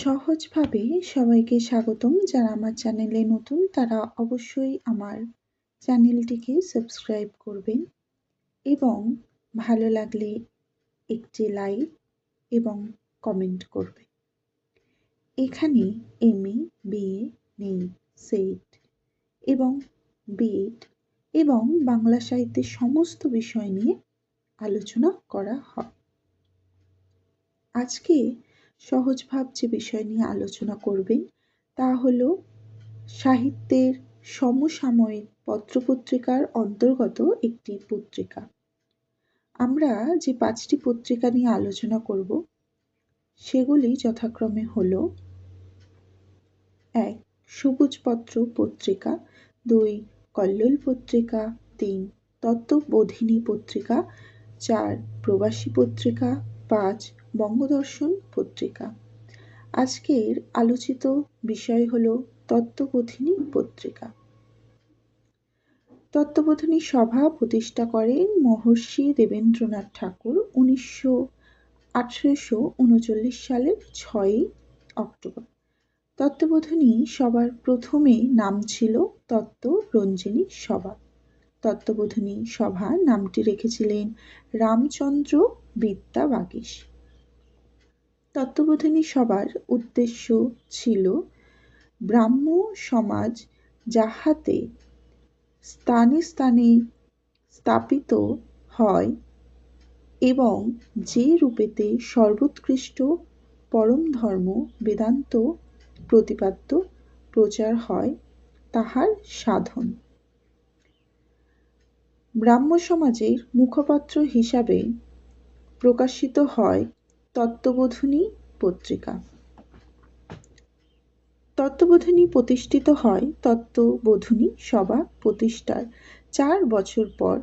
সহজভাবে সবাইকে স্বাগতম যারা আমার চ্যানেলে নতুন, তারা অবশ্যই আমার চ্যানেলটিকে সাবস্ক্রাইব করবেন এবং ভালো লাগলে একটি লাইক এবং কমেন্ট করবে এখানে M A BA NET SET এবং বিএড এবং বাংলা সাহিত্যের সমস্ত বিষয় নিয়ে আলোচনা করা হয়। আজকে সহজভাব যে বিষয় নিয়ে আলোচনা করবেন। তা হল, সাহিত্যের সমসাময়িক পত্রপত্রিকার অন্তর্গত একটি পত্রিকা। আমরা যে পাঁচটি পত্রিকা নিয়ে আলোচনা করব, সেগুলি যথাক্রমে হল, এক, সবুজপত্র পত্রিকা, দুই, কল্লোল পত্রিকা, তিন, তত্ত্ববোধিনী পত্রিকা, চার, প্রবাসী পত্রিকা, পাঁচ বঙ্গদর্শন পত্রিকা। আজকের আলোচিত বিষয় হল তত্ত্ববোধিনী পত্রিকা। তত্ত্ববোধিনী সভা প্রতিষ্ঠা করেন মহর্ষি দেবেন্দ্রনাথ ঠাকুর উনিশশো আঠেরোশো উনচল্লিশ সালের ছয়ই অক্টোবর। তত্ত্ববোধিনী সবার প্রথমে নাম ছিল তত্ত্ব রঞ্জিনী সভা। তত্ত্ববোধিনী সভা নামটি রেখেছিলেন রামচন্দ্র বিদ্যা বাগীশ তত্ত্ববোধিনী সবার উদ্দেশ্য ছিল ব্রাহ্ম সমাজ যাহাতে স্থানে স্থানে স্থাপিত হয় এবং যে রূপেতে সর্বোৎকৃষ্ট পরম ধর্ম বেদান্ত প্রতিপাদ্য প্রচার হয়, তাহার সাধন। ব্রাহ্ম সমাজের মুখপাত্র হিসাবে প্রকাশিত হয় তত্ত্ববোধিনী পত্রিকা। তত্ত্ববোধিনী প্রতিষ্ঠিত হয় তত্ত্ববোধিনী সভা প্রতিষ্ঠার চার বছর পর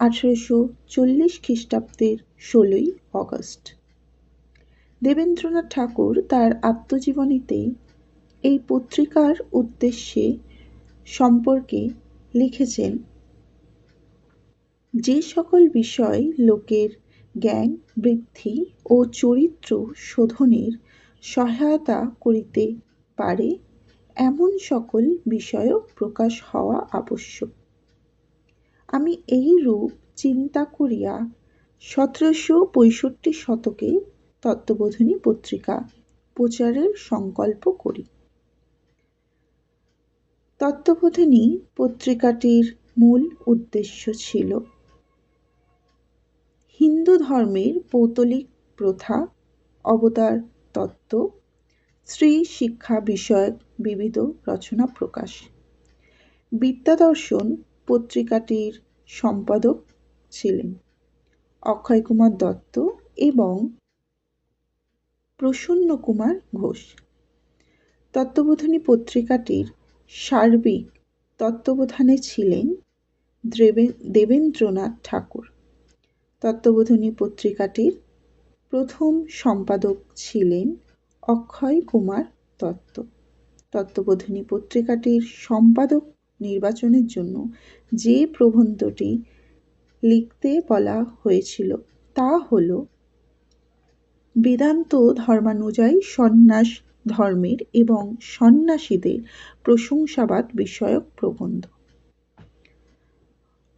আঠেরোশো চল্লিশ খ্রিস্টাব্দের ষোলোই অগস্ট। দেবেন্দ্রনাথ ঠাকুর তার আত্মজীবনীতে এই পত্রিকার উদ্দেশ্যে সম্পর্কে লিখেছেন, যে সকল বিষয় লোকের জ্ঞান, বৃদ্ধি ও চরিত্র শোধনের সহায়তা করিতে পারে এমন সকল বিষয়ও প্রকাশ হওয়া আবশ্যক। আমি এই রূপ চিন্তা করিয়া সতেরোশো পঁয়ষট্টি শতকে তত্ত্ববোধিনী পত্রিকা প্রচারের সংকল্প করি। তত্ত্ববোধিনী পত্রিকাটির মূল উদ্দেশ্য ছিল হিন্দু ধর্মের পৌতলিক প্রথা, অবতার তত্ত্ব স্ত্রী শিক্ষা বিষয়ক বিবিধ রচনা প্রকাশ। বিদ্যাদর্শন পত্রিকাটির সম্পাদক ছিলেন অক্ষয় কুমার দত্ত এবং প্রসন্ন কুমার ঘোষ। তত্ত্ববোধিনী পত্রিকাটির সার্বিক তত্ত্বাবধানে ছিলেন দেবেন্দ্রনাথ ঠাকুর। তত্ত্ববোধিনী পত্রিকাটির প্রথম সম্পাদক ছিলেন অক্ষয় কুমার দত্ত। তত্ত্ববোধিনী পত্রিকাটির সম্পাদক নির্বাচনের জন্য যে প্রবন্ধটি লিখতে বলা হয়েছিল তা হল, বেদান্ত ধর্মানুযায়ী সন্ন্যাস ধর্মের এবং সন্ন্যাসীদের প্রশংসাবাদ বিষয়ক প্রবন্ধ।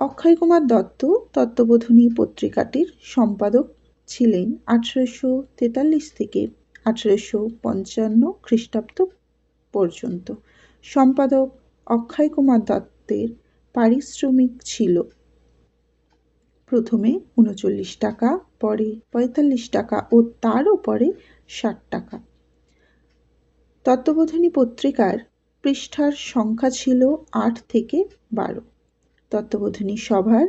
অক্ষয় কুমার দত্ত তত্ত্ববোধিনী পত্রিকাটির সম্পাদক ছিলেন আঠেরোশো তেতাল্লিশ থেকে আঠেরোশো পঞ্চান্ন খ্রিস্টাব্দ পর্যন্ত। সম্পাদক অক্ষয় কুমার দত্তের পারিশ্রমিক ছিল প্রথমে উনচল্লিশ টাকা, পরে পঁয়তাল্লিশ টাকা ও তারও পরে ষাট টাকা। তত্ত্ববোধিনী পত্রিকার পৃষ্ঠার সংখ্যা ছিল আট থেকে বারো। তত্ত্ববোধিনী সভার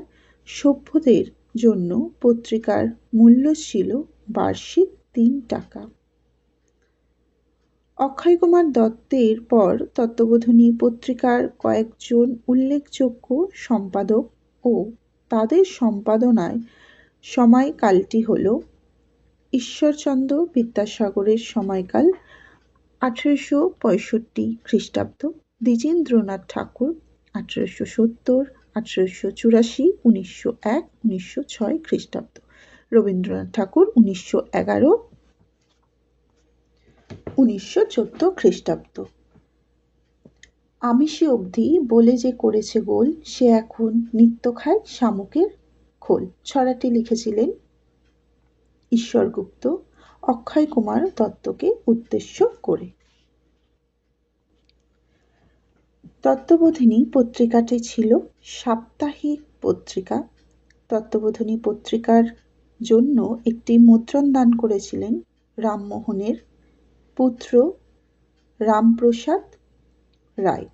সভ্যদের জন্য পত্রিকার মূল্য ছিল বার্ষিক তিন টাকা। অক্ষয় কুমার দত্তের পর তত্ত্ববোধিনী পত্রিকার কয়েকজন উল্লেখযোগ্য সম্পাদক ও তাদের সম্পাদনায় সময়কালটি হল ঈশ্বরচন্দ্র বিদ্যাসাগরের সময়কাল আঠেরোশো পঁয়ষট্টি খ্রিস্টাব্দ। দ্বিজেন্দ্রনাথ ঠাকুর আঠেরোশো সত্তর আঠেরোশো চুরাশি, উনিশশো এক, উনিশশো ছয় খ্রিস্টাব্দ। রবীন্দ্রনাথ ঠাকুর, উনিশশো এগারো, উনিশশো চোদ্দ খ্রিস্টাব্দ। আমিষি অবধি বলে যে করেছে গোল, সে এখন নিত্য খায় শামুকের খোল। ছড়াটি লিখেছিলেন ঈশ্বরগুপ্ত অক্ষয় কুমার দত্তকে উদ্দেশ্য করে। তত্ত্ববোধিনী পত্রিকাটি ছিল সাপ্তাহিক পত্রিকা। তত্ত্ববোধিনী পত্রিকার জন্য একটি মুদ্রণ দান করেছিলেন রামমোহনের পুত্র রামপ্রসাদ রায়।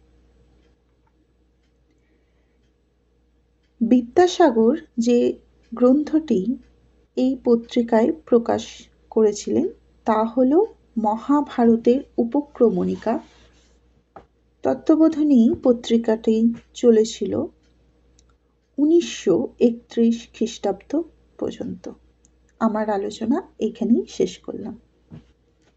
বিদ্যাসাগর যে গ্রন্থটি এই পত্রিকায় প্রকাশ করেছিলেন, তা হল মহাভারতের উপক্রমণিকা। তত্ত্ববোধিনী পত্রিকাটি চলেছিল উনিশশো একত্রিশ খ্রিস্টাব্দ পর্যন্ত। আমার আলোচনা এখানেই শেষ করলাম।